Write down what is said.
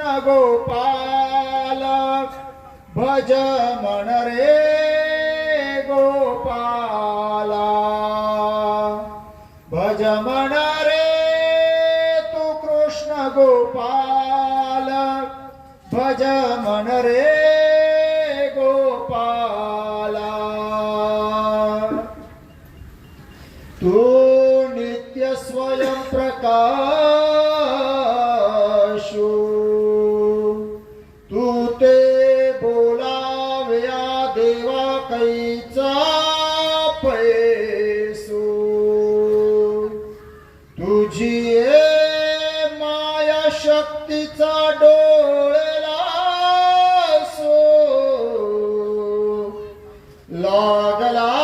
कृष्ण गोपाल भज मन रे गोपाला। भज मन रे तू कृष्ण गोपाल भज मन रे गोपाला। तू नित्य स्वयं प्रकाश देवा कैचा पैसू। तुझी माया शक्तीचा डोळला सो लागला